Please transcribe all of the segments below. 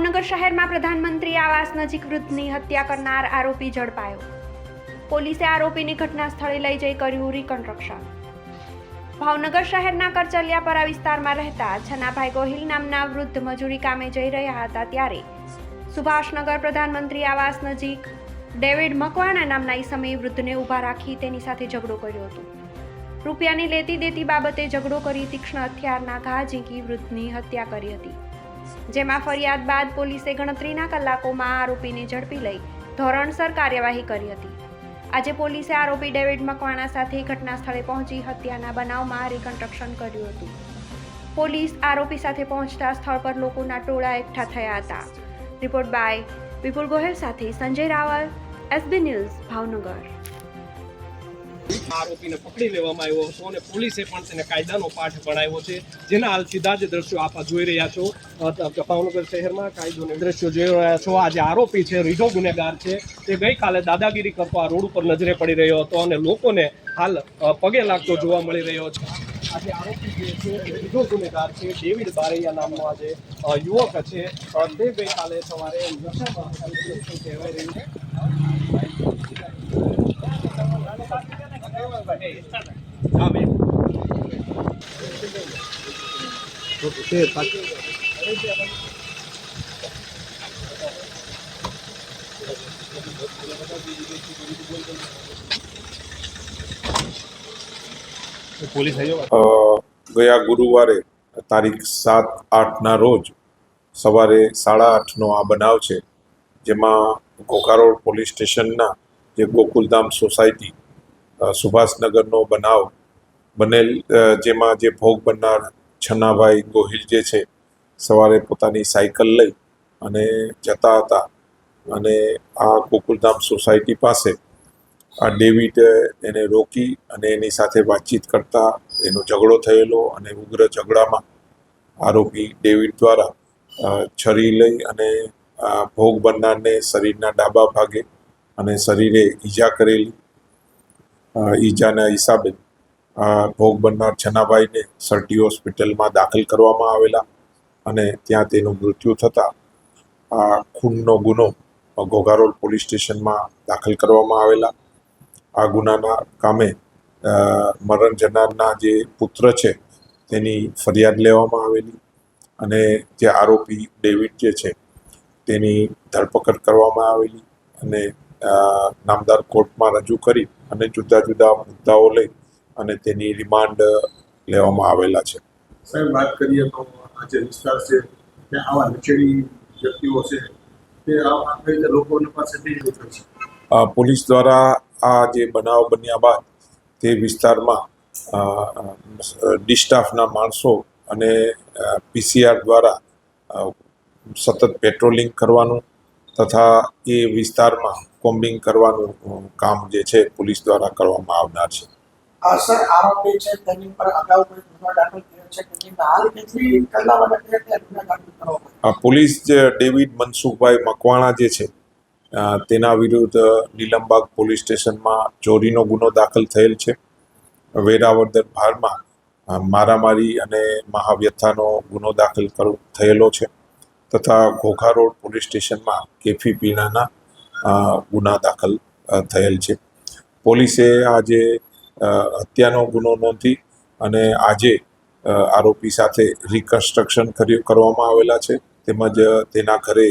ભાવનગર શહેરમાં પ્રધાનમંત્રી આવાસ નજીક વૃદ્ધની હત્યા કરનાર આરોપી ઝડપાયો. પોલીસે આરોપીને ઘટના સ્થળે લઈ જઈ કર્યું રિકન્સ્ટ્રક્શન ભાવનગર શહેરના કરચલિયાપરા વિસ્તારમાં રહેતા છનાભાઈ ગોહિલ નામના વૃદ્ધ મજૂરી કામે જઈ રહ્યા હતા ત્યારે સુભાષનગર પ્રધાનમંત્રી આવાસ નજીક ડેવિડ મકવાણા નામના ઈસમે વૃદ્ધને ઊભા રાખી તેની સાથે ઝઘડો કર્યો હતો. રૂપિયાની લેતી દેતી બાબતે ઝઘડો કરી તીક્ષ્ણ હથિયારના ઘા ઝીંકી વૃદ્ધની હત્યા કરી હતી. જેમાં ફરિયાદ બાદ પોલીસે ગણતરીના કલાકોમાં આરોપીને ઝડપી લઈ ધોરણસર કાર્યવાહી કરી હતી. આજે પોલીસે આરોપી ડેવિડ મકવાણા સાથે ઘટના સ્થળે પહોંચી હત્યાના બનાવમાં રિકન્સ્ટ્રક્શન કર્યું હતું. પોલીસ આરોપી સાથે પહોંચતા સ્થળ પર લોકોના ટોળા એકઠા થયા હતા. રિપોર્ટ બાય વિપુલ ગોહેલ સાથે સંજય રાવલ એસબી ન્યૂઝ ભાવનગર. આરોપીને પકડી લેવામાં આવ્યો હતો અને પોલીસે પણ તેને કાયદાનો પાઠ ભણાવ્યો છે. જેના હાલ સીધા જ દ્રશ્યો આપ જોઈ રહ્યા છો. ભાવનગર શહેરમાં કાયદોને દ્રશ્યો જોઈ રહ્યા છો. આ જે આરોપી છે, રીઢો ગુનેગાર છે. તે ગઈકાલે દાદાગીરી કરતો રોડ ઉપર નજરે પડી રહ્યો હતો અને લોકોને હાલ પગે લાગતો જોવા મળી રહ્યો છે. આજે આરોપી જે છે રીઢો ગુનેગાર છે. ડેવિડ બારૈયા નામનો આજે યુવક છે. તે ગઈકાલે સવારે કહેવાય રહ્યું છે ગયા ગુરુવારે તારીખ સાત આઠના રોજ સવારે સાડા આઠનો આ બનાવ છે, જેમાં ઘોઘારોડ પોલીસ સ્ટેશનના જે ગોકુલધામ સોસાયટી સુભાષનગરનો બનાવ બનેલ જેમાં જે ભોગ બનનાર છન્નાભાઈ ગોહિલ જે છે, સવારે પોતાની સાયકલ લઈ અને જતા હતા. અને આ ગોકુલધામ સોસાયટી પાસે આ ડેવિડ એને રોકી અને એની સાથે વાતચીત કરતા એનો ઝઘડો થયેલો અને ઉગ્ર ઝઘડામાં આરોપી ડેવિડ દ્વારા છરી લઈ અને ભોગ બનનારને શરીરના ડાબા ભાગે અને શરીરે ઈજા કરેલી ઈજાના હિસાબે ભોગ બનનાર છનાભાઈને સરટી હોસ્પિટલમાં દાખલ કરવામાં આવેલા અને ત્યાં તેનું મૃત્યુ થતાં આ ખૂનનો ગુનો ઘોઘારોડ પોલીસ સ્ટેશનમાં દાખલ કરવામાં આવેલા. આ ગુનાના કામે મરણ જનારના જે પુત્ર છે તેની ફરિયાદ લેવામાં આવેલી અને જે આરોપી ડેવિડ જે છે તેની ધરપકડ કરવામાં આવેલી અને નામદાર કોર્ટમાં રજૂ કરી અને જુદા જુદા મુદ્દાઓ લઈ અને તેની રિમાન્ડ લેવામાં આવેલા છે. સાહેબ વાત કરીએ તો આ જે વિસ્તાર છે કે આવા નચેડી વ્યક્તિઓ છે તે આવા રીતે લોકોની પાસેથી પોલીસ દ્વારા આ જે બનાવ બન્યા બાદ તે વિસ્તારમાં ડિસ્ટાફના માણસો અને પીસીઆર દ્વારા સતત પેટ્રોલિંગ કરવાનું તથા એ વિસ્તારમાં કોમ્બિંગ કરવાનું કામ જે છે પોલીસ દ્વારા કરવામાં આવનાર છે. આ સર આરોપી છે તેની પર અગાઉ કોઈ ગુનો દાખલ થયો છે કે નહીં? હાલ કેટલી કલાક ત્યાં ગુનો દાખલ કરવો પોલીસ જે ડેવિડ મનસુખભાઈ મકવાણા જે છે તેના વિરુદ્ધ નીલમબાગ પોલીસ સ્ટેશનમાં ચોરીનો ગુનો દાખલ થયેલ છે. વેરાવદર ભારમાં મારામારી અને મહાવ્યથાનો ગુનો દાખલ થયેલો છે. તથા ઘોઘા રોડ પોલીસ સ્ટેશનમાં કેફી પીણાના ગુના દાખલ થયેલ છે. પોલીસે આજે હત્યાનો ગુનો નોંધી અને આજે આરોપી સાથે રિકન્સ્ટ્રક્શન કર્યું કરવામાં આવેલા છે. તેમજ તેના ઘરે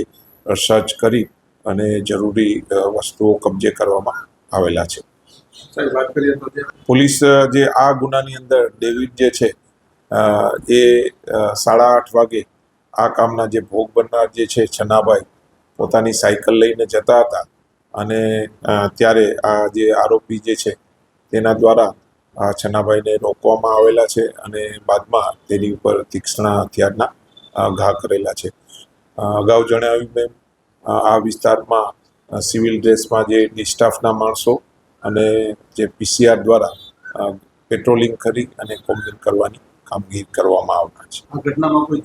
સર્ચ કરી અને જરૂરી વસ્તુઓ કબજે કરવામાં આવેલા છે. પોલીસ જે આ ગુનાની અંદર ડેવિડ જે છે એ સાડા આઠ વાગે આ કામના જે ભોગ બનનાર જે છે છનાભાઈ પોતાની સાયકલ લઈને જતા હતા. અને ત્યારે આ જે આરોપી જે છે, તેના દ્વારા આ છનાભાઈને રોકવામાં આવેલા છે અને બાદમાં તેની ઉપર તીક્ષ્ણ હથિયારના ઘા કરેલા છે. અગાઉ જણાવ્યું મેમ આ વિસ્તારમાં સિવિલ ડ્રેસમાં જે ડિસ્ટાફના માણસો અને જે પીસીઆર દ્વારા પેટ્રોલિંગ કરી અને કોમ્બિંગ કરવાની કામગીરી કરવામાં આવનાર છે. આ ઘટનામાં કોઈ